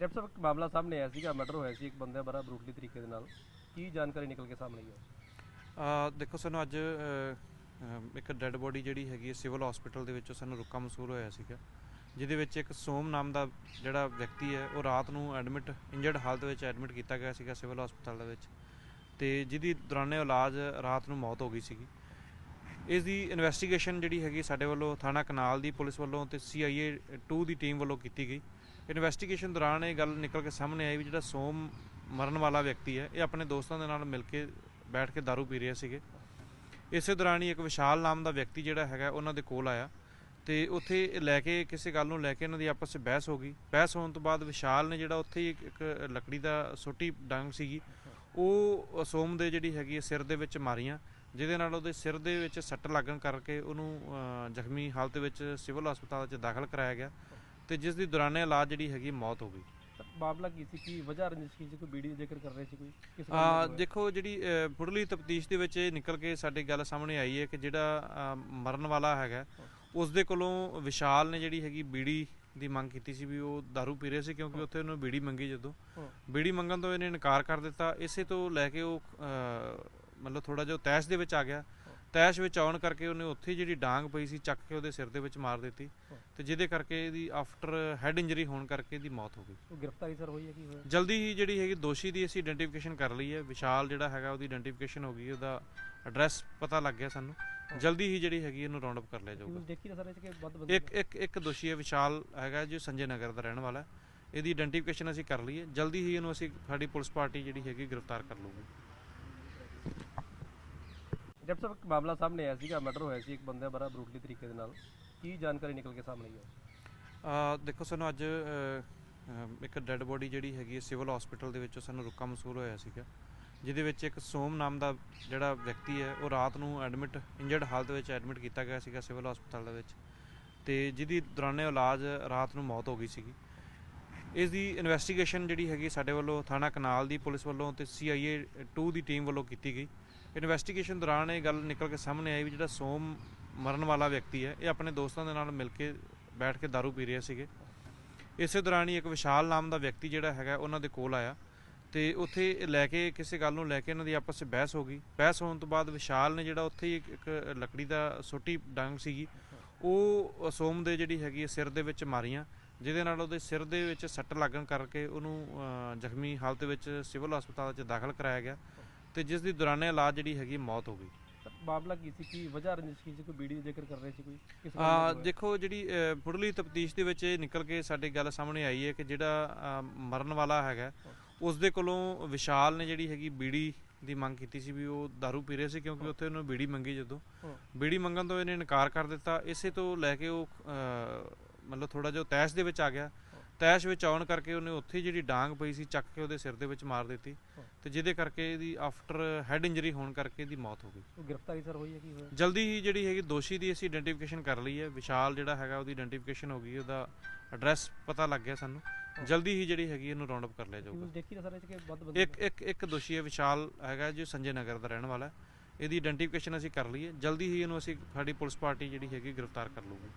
Doctor ਸਾਹਿਬ ਮਾਮਲਾ ਸਾਹਮਣੇ ਆਇਆ ਸੀਗਾ ਮਰਡਰ ਹੋਇਆ ਸੀ ਇੱਕ ਬੰਦੇ ਬੜਾ ਬਰੂਟਲੀ ਤਰੀਕੇ ਦੇ ਨਾਲ। ਕੀ ਜਾਣਕਾਰੀ ਨਿਕਲ ਕੇ ਸਾਹਮਣੇ ਆਈ ਹੈ? ਦੇਖੋ ਸਾਨੂੰ ਅੱਜ ਅ, ਇੱਕ ਡੈੱਡ ਬੋਡੀ ਜਿਹੜੀ ਹੈਗੀ ਹੈ ਸਿਵਲ ਹਸਪੀਟਲ ਦੇ ਵਿੱਚੋਂ ਸਾਨੂੰ ਰੁਕਾ ਮਸੂਲ ਹੋਇਆ ਸੀਗਾ। ਜਿਹਦੇ ਵਿੱਚ ਇੱਕ ਸੋਮ ਨਾਮ ਦਾ ਜਿਹੜਾ ਵਿਅਕਤੀ ਹੈ ਉਹ ਰਾਤ ਨੂੰ ਐਡਮਿਟ ਇੰਜਰਡ ਹਾਲਤ ਵਿੱਚ ਐਡਮਿਟ ਕੀਤਾ ਗਿਆ ਸੀਗਾ ਸਿਵਲ ਹਸਪਤਾਲ ਦੇ ਵਿੱਚ। ਤੇ ਜਿਹਦੀ ਦੌਰਾਨੇ ਇਲਾਜ ਰਾਤ ਨੂੰ ਮੌਤ ਹੋ ਗਈ ਸੀਗੀ। ਇਸ ਦੀ ਇਨਵੈਸਟੀਗੇਸ਼ਨ ਜਿਹੜੀ ਹੈਗੀ ਸਾਡੇ ਵੱਲੋਂ ਥਾਣਾ ਕਨਾਲ ਦੀ ਪੁਲਿਸ ਵੱਲੋਂ ਤੇ ਸੀਆਈਏ 2 ਦੀ ਟੀਮ ਵੱਲੋਂ ਕੀਤੀ ਗਈ। ਇਨਵੈਸਟੀਗੇਸ਼ਨ ਦੌਰਾਨ ਇਹ ਗੱਲ ਨਿਕਲ ਕੇ ਸਾਹਮਣੇ ਆਈ ਵੀ ਜਿਹੜਾ ਸੋਮ ਮਰਨ ਵਾਲਾ ਵਿਅਕਤੀ ਹੈ, ਇਹ ਆਪਣੇ ਦੋਸਤਾਂ ਦੇ ਨਾਲ ਮਿਲ ਕੇ ਬੈਠ ਕੇ दारू ਪੀ ਰਹੇ ਸੀਗੇ। ਇਸੇ ਦੌਰਾਨ ਹੀ ਇੱਕ ਵਿਸ਼ਾਲ ਨਾਮ ਦਾ ਵਿਅਕਤੀ ਜਿਹੜਾ ਹੈਗਾ, ਉਹਨਾਂ ਦੇ ਕੋਲ ਆਇਆ ਤੇ ਉੱਥੇ ਲੈ ਕੇ ਕਿਸੇ ਗੱਲ ਨੂੰ ਲੈ ਕੇ ਇਹਨਾਂ ਦੀ ਆਪਸ ਵਿੱਚ ਬਹਿਸ ਹੋ ਗਈ। ਬਹਿਸ ਹੋਣ ਤੋਂ ਬਾਅਦ ਵਿਸ਼ਾਲ ਨੇ ਜਿਹੜਾ ਉੱਥੇ ਹੀ ਇੱਕ- ਲੱਕੜੀ ਦਾ ਛੋਟੀ ਡੰਗ ਸੀਗੀ, ਉਹ ਸੋਮ ਦੇ ਜਿਹੜੀ ਹੈਗੀ ਹੈ ਸਿਰ ਦੇ ਵਿੱਚ ਮਾਰੀਆਂ, ਜਿਹਦੇ ਨਾਲ ਉਹਦੇ ਸਿਰ ਦੇ ਵਿੱਚ ਸੱਟ ਲੱਗਣ ਕਰਕੇ ਉਹਨੂੰ ਜ਼ਖਮੀ ਹਾਲਤ ਵਿੱਚ ਸਿਵਲ ਹਸਪਤਾਲ 'ਚ ਦਾਖਲ ਕਰਾਇਆ ਗਿਆ। ਤੇ ਜਿਸ ਦੀ ਦੌਰਾਨੇ ਇਲਾਜ ਜਿਹੜੀ ਹੈਗੀ ਮੌਤ ਹੋ ਗਈ। ਮਾਮਲਾ ਕੀ ਸੀ? ਕੀ ਵਜ੍ਹਾ ਰੰਜਿਸ਼ ਕੀ ਸੀ ਕੋਈ ਦਾ ਜ਼ਿਕਰ ਕਰ ਰਹੇ ਸੀ ਕੋਈ? ਕਿਸ ਆ? ਦੇਖੋ ਜਿਹੜੀ ਅ, ਮੁੱਢਲੀ ਤਫਤੀਸ਼ ਦੇ ਵਿੱਚ ਇਹ ਨਿਕਲ ਕੇ ਸਾਡੀ ਗੱਲ ਸਾਹਮਣੇ ਆਈ ਹੈ ਕਿ ਜਿਹੜਾ ਮਰਨ ਵਾਲਾ ਹੈਗਾ ਉਸ ਦੇ ਕੋਲੋਂ ਵਿਸ਼ਾਲ ਨੇ ਜਿਹੜੀ ਹੈਗੀ ਬੀੜੀ ਦੀ ਮੰਗ ਕੀਤੀ ਸੀ ਵੀ ਉਹ दारू ਪੀ ਰਹੇ ਸੀ ਕਿਉਂਕਿ ਉੱਥੇ ਉਹਨੂੰ ਬੀੜੀ ਮੰਗੀ ਜਦੋਂ। ਬੀੜੀ ਮੰਗਣ ਤੋਂ ਇਹਨੇ ਇਨਕਾਰ ਕਰ ਦਿੱਤਾ। ਇਸੇ ਤੋਂ ਲੈ ਕੇ ਉਹ ਮਤਲਬ ਥੋੜਾ ਜਿਹਾ ਤੈਸ਼ ਦੇ ਵਿੱਚ ਆ ਗਿਆ। ਤੈਸ਼ ਵਿੱਚ ਆਉਣ ਕਰਕੇ ਉਹਨੇ ਉੱਥੇ ਜਿਹੜੀ ਡਾਂਗ ਪਈ ਸੀ ਚੱਕ ਕੇ ਉਹਦੇ ਸਿਰ ਦੇ ਵਿੱਚ ਮਾਰ ਦਿੱਤੀ। ਤੇ ਜਿਹਦੇ ਕਰਕੇ ਇਹਦੀ ਆਫਟਰ ਹੈਡ ਇੰਜਰੀ ਹੋਣ ਕਰਕੇ ਇਹਦੀ ਮੌਤ ਹੋ ਗਈ। ਗ੍ਰਿਫਤਾਰੀ ਸਰ ਹੋਈ ਹੈ ਕੀ ਹੋਇਆ? ਜਲਦੀ ਹੀ ਜਿਹੜੀ ਹੈਗੀ ਦੋਸ਼ੀ ਦੀ ਅਸੀਂ ਆਇਡੈਂਟੀਫਿਕੇਸ਼ਨ ਕਰ ਲਈ ਹੈ। ਵਿਸ਼ਾਲ ਜਿਹੜਾ ਹੈਗਾ ਉਹਦੀ ਆਇਡੈਂਟੀਫਿਕੇਸ਼ਨ ਹੋ ਗਈ ਉਹਦਾ ਐਡਰੈਸ ਪਤਾ ਲੱਗ ਗਿਆ ਸਾਨੂੰ। ਜਲਦੀ ਹੀ ਜਿਹੜੀ ਹੈਗੀ ਇਹਨੂੰ ਰਾਉਂਡ ਅਪ ਕਰ ਲਿਆ ਜਾਊਗਾ। ਦੇਖੀ ਸਰ ਇਹ ਕਿ ਵੱਧ ਬੰਦੇ ਇੱਕ ਇੱਕ ਇੱਕ ਦੋਸ਼ੀ ਹੈ ਵਿਸ਼ਾਲ ਹੈਗਾ ਜੋ ਸੰਜੇ ਨਗਰ ਦਾ ਰਹਿਣ ਵਾਲਾ ਹੈ। ਇਹਦੀ ਆਇਡੈਂਟੀਫਿਕੇਸ਼ਨ ਅਸੀਂ ਕਰ ਲਈ ਹੈ। ਜਲਦੀ ਹੀ ਇਹਨੂੰ ਅਸੀਂ ਸਾਡੀ ਪੁਲਿਸ ਪਾਰਟੀ ਜਿਹੜੀ ਹੈਗੀ ਗ੍ਰਿਫਤਾਰ ਕਰ ਲੂਗੀ ਡਾਕਟਰ ਸਾਹਿਬ ਮਾਮਲਾ ਸਾਹਮਣੇ ਆਇਆ ਸੀਗਾ ਮਰਡਰ ਹੋਇਆ ਸੀ ਇੱਕ ਬੰਦੇ ਬੜਾ ਬਰੂਟਲੀ ਤਰੀਕੇ ਦੇ ਨਾਲ। ਕੀ ਜਾਣਕਾਰੀ ਨਿਕਲ ਕੇ ਸਾਹਮਣੇ ਆਈ ਹੈ? ਦੇਖੋ, ਸਾਨੂੰ ਅੱਜ ਇੱਕ ਡੈੱਡ ਬੋਡੀ ਜਿਹੜੀ ਹੈਗੀ ਹੈ ਸਿਵਲ ਹਸਪੀਟਲ ਦੇ ਵਿੱਚੋਂ ਸਾਨੂੰ ਰੁਕਾ ਮਸੂਲ ਹੋਇਆ ਸੀਗਾ, ਜਿਹਦੇ ਵਿੱਚ ਇੱਕ ਸੋਮ ਨਾਮ ਦਾ ਜਿਹੜਾ ਵਿਅਕਤੀ ਹੈ, ਉਹ ਰਾਤ ਨੂੰ ਐਡਮਿਟ ਇੰਜਰਡ ਹਾਲਤ ਵਿੱਚ ਐਡਮਿਟ ਕੀਤਾ ਗਿਆ ਸੀਗਾ ਸਿਵਲ ਹਸਪਤਾਲ ਦੇ ਵਿੱਚ। ਤੇ ਜਿਹਦੀ ਦੌਰਾਨੇ ਇਲਾਜ ਰਾਤ ਨੂੰ ਮੌਤ ਹੋ ਗਈ ਸੀਗੀ। ਇਸ ਦੀ ਇਨਵੈਸਟੀਗੇਸ਼ਨ ਜਿਹੜੀ ਹੈਗੀ ਸਾਡੇ ਵੱਲੋਂ ਥਾਣਾ ਕਨਾਲ ਦੀ ਪੁਲਿਸ ਵੱਲੋਂ ਤੇ ਸੀਆਈਏ 2 ਦੀ ਟੀਮ ਵੱਲੋਂ ਕੀਤੀ ਗਈ। ਇਨਵੈਸਟੀਗੇਸ਼ਨ ਦੌਰਾਨ ਇਹ ਗੱਲ ਨਿਕਲ ਕੇ ਸਾਹਮਣੇ ਆਈ ਵੀ ਜਿਹੜਾ ਸੋਮ ਮਰਨ ਵਾਲਾ ਵਿਅਕਤੀ ਹੈ, ਇਹ ਆਪਣੇ ਦੋਸਤਾਂ ਦੇ ਨਾਲ ਮਿਲ ਕੇ ਬੈਠ ਕੇ दारू ਪੀ ਰਹੇ ਸੀਗੇ। ਇਸੇ ਦੌਰਾਨ ਹੀ ਇੱਕ ਵਿਸ਼ਾਲ ਨਾਮ ਦਾ ਵਿਅਕਤੀ ਜਿਹੜਾ ਹੈਗਾ ਉਹਨਾਂ ਦੇ ਕੋਲ ਆਇਆ ਤੇ ਉੱਥੇ ਲੈ ਕੇ ਕਿਸੇ ਗੱਲ ਨੂੰ ਲੈ ਕੇ ਇਹਨਾਂ ਦੀ ਆਪਸ ਵਿੱਚ ਬਹਿਸ ਹੋ ਗਈ। ਬਹਿਸ ਹੋਣ ਤੋਂ ਬਾਅਦ ਵਿਸ਼ਾਲ ਨੇ ਜਿਹੜਾ ਉੱਥੇ ਹੀ ਇੱਕ- ਲੱਕੜੀ ਦਾ ਛੋਟੀ ਡੰਗ ਸੀਗੀ, ਉਹ ਸੋਮ ਦੇ ਜਿਹੜੀ ਹੈਗੀ ਸਿਰ ਦੇ ਵਿੱਚ ਮਾਰੀਆਂ। ਜਿਹਦੇ ਨਾਲ ਉਹਦੇ ਸਿਰ ਦੇ ਵਿੱਚ ਸੱਟ ਲੱਗਣ ਕਰਕੇ ਉਹਨੂੰ ਜ਼ਖਮੀ ਹਾਲਤ ਵਿੱਚ ਸਿਵਲ ਹਸਪਤਾਲ 'ਚ ਦਾਖਲ ਕਰਾਇਆ ਗਿਆ ਤੇ ਜਿਸ ਦੀ ਦੌਰਾਨੇ ਇਲਾਜ ਜਿਹੜੀ ਹੈਗੀ ਮੌਤ ਹੋ ਗਈ। ਮਾਮਲਾ ਕੀ ਸੀ? ਕੀ ਵਜ੍ਹਾ ਰੰਜਿਸ਼ ਕੀ ਸੀ ਕੋਈ ਬੀੜੀ ਦਾ ਜ਼ਿਕਰ ਕਰ ਰਹੇ ਸੀ ਕੋਈ? ਆ? ਦੇਖੋ ਜਿਹੜੀ ਮੁੱਢਲੀ ਤਫਤੀਸ਼ ਦੇ ਵਿੱਚ ਇਹ ਨਿਕਲ ਕੇ ਸਾਡੀ ਗੱਲ ਸਾਹਮਣੇ ਆਈ ਹੈ ਕਿ ਜਿਹੜਾ ਮਰਨ ਵਾਲਾ ਹੈਗਾ ਉਸ ਦੇ ਕੋਲੋਂ ਵਿਸ਼ਾਲ ਨੇ ਜਿਹੜੀ ਹੈਗੀ ਬੀੜੀ ਦੀ ਮੰਗ ਕੀਤੀ ਸੀ ਵੀ ਉਹ दारू ਪੀ ਰਹੇ ਸੀ ਕਿਉਂਕਿ ਉੱਥੇ ਉਹਨੂੰ ਬੀੜੀ ਮੰਗੀ ਜਦੋਂ। ਬੀੜੀ ਮੰਗਣ ਤੋਂ ਇਹਨੇ ਇਨਕਾਰ ਕਰ ਦਿੱਤਾ। ਇਸੇ ਤੋਂ ਲੈ ਕੇ ਉਹ ਮਤਲਬ ਥੋੜਾ ਜਿਹਾ ਤੈਸ਼ ਦੇ ਵਿੱਚ ਆ ਗਿਆ। ਤੈਸ਼ ਵਿੱਚ ਆਉਣ ਕਰਕੇ ਉਹਨੇ ਉੱਥੇ ਜਿਹੜੀ ਡਾਂਗ ਪਈ ਸੀ ਚੱਕ ਕੇ ਉਹਦੇ ਸਿਰ ਦੇ ਵਿੱਚ ਮਾਰ ਦਿੱਤੀ। ਤੇ ਜਿਹਦੇ ਕਰਕੇ ਇਹਦੀ ਆਫਟਰ ਹੈਡ ਇੰਜਰੀ ਹੋਣ ਕਰਕੇ ਇਹਦੀ ਮੌਤ ਹੋ ਗਈ। ਗ੍ਰਿਫਤਾਰੀ ਸਰ ਹੋਈ ਹੈ ਕੀ ਹੋਇਆ? ਜਲਦੀ ਹੀ ਜਿਹੜੀ ਹੈਗੀ ਦੋਸ਼ੀ ਦੀ ਅਸੀਂ ਆਇਡੈਂਟੀਫਿਕੇਸ਼ਨ ਕਰ ਲਈ ਹੈ। ਵਿਸ਼ਾਲ ਜਿਹੜਾ ਹੈਗਾ ਉਹਦੀ ਆਇਡੈਂਟੀਫਿਕੇਸ਼ਨ ਹੋ ਗਈ ਉਹਦਾ ਐਡਰੈਸ ਪਤਾ ਲੱਗ ਗਿਆ ਸਾਨੂੰ। ਜਲਦੀ ਹੀ ਜਿਹੜੀ ਹੈਗੀ ਇਹਨੂੰ ਰਾਉਂਡ ਅਪ ਕਰ ਲਿਆ ਜਾਊਗਾ। ਦੇਖੀ ਨਾ ਸਰ ਇਹ ਕਿ ਵੱਧ ਬੰਦੇ ਇੱਕ ਇੱਕ ਇੱਕ ਦੋਸ਼ੀ ਹੈ ਵਿਸ਼ਾਲ ਹੈਗਾ ਜੋ ਸੰਜੇ ਨਗਰ ਦਾ ਰਹਿਣ ਵਾਲਾ ਹੈ। ਇਹਦੀ ਆਇਡੈਂਟੀਫਿਕੇਸ਼ਨ ਅਸੀਂ ਕਰ ਲਈ ਹੈ। ਜਲਦੀ ਹੀ ਇਹਨੂੰ ਅਸੀਂ ਸਾਡੀ ਪੁਲਿਸ ਪਾਰਟੀ ਜਿਹੜੀ ਹੈਗੀ ਗ੍ਰਿਫਤਾਰ ਕਰ ਲੂਗੀ